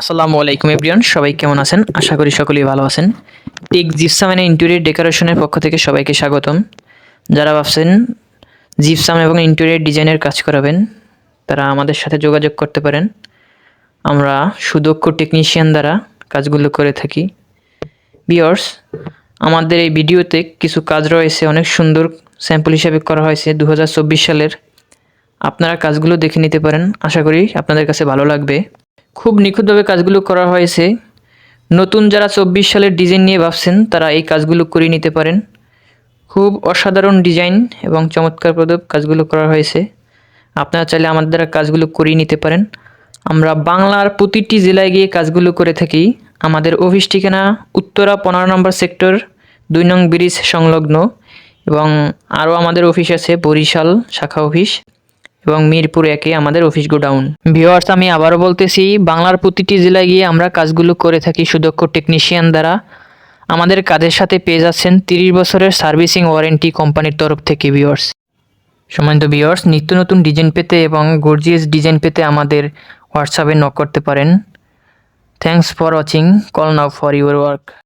আসসালামু আলাইকুম এভরিওয়ান, সবাই কেমন আছেন? আশা করি সকলেই ভালো আছেন। টেক জিপসাম এন্ড ইন্টেরিয়র ডেকোরেশনের পক্ষ থেকে সবাইকে স্বাগতম। যারা ভাবছেন জিপসাম এবং ইন্টেরিয়র ডিজাইনের কাজ করাবেন, তারা আমাদের সাথে যোগাযোগ করতে পারেন। আমরা সুদক্ষ টেকনিশিয়ান দ্বারা কাজগুলো করে থাকি। বিয়র্স আমাদের এই ভিডিওতে কিছু কাজ রয়েছে, অনেক সুন্দর স্যাম্পল হিসাবে করা হয়েছে দু হাজার চব্বিশ সালের। আপনারা কাজগুলো দেখে নিতে পারেন। আশা করি আপনাদের কাছে ভালো লাগবে। খুব নিখুঁতভাবে কাজগুলো করা হয়েছে। নতুন যারা চব্বিশ সালের ডিজাইন নিয়ে ভাবছেন, তারা এই কাজগুলো করে নিতে পারেন। খুব অসাধারণ ডিজাইন এবং চমৎকারপ্রদ কাজগুলো করা হয়েছে। আপনারা চাইলে আমাদের দ্বারা কাজগুলো করিয়ে নিতে পারেন। আমরা বাংলার প্রতিটি জেলায় গিয়ে কাজগুলো করে থাকি। আমাদের অফিস ঠিকানা উত্তরা পনেরো নম্বর সেক্টর, দুই নং ব্রিজ সংলগ্ন এবং আরও আমাদের অফিস আছে বরিশাল শাখা অফিস। এবং মিরপুর একে আমাদের অফিস গোডাউন ভিওয়ার্স আমি আবারও বলতেছি, বাংলার প্রতিটি জেলায় গিয়ে আমরা কাজগুলো করে থাকি সুদক্ষ টেকনিশিয়ান দ্বারা। আমাদের কাজের সাথে পেয়ে যাচ্ছেন তিরিশ বছরের সার্ভিসিং ওয়ারেন্টি কোম্পানির তরফ থেকে ভিওয়ার্স সম্মানিত ভিওয়ার্স নিত্য নতুন ডিজাইন পেতে এবং গর্জিয়াস ডিজাইন পেতে আমাদের হোয়াটসঅ্যাপে নক করতে পারেন। Thanks for watching call now for your work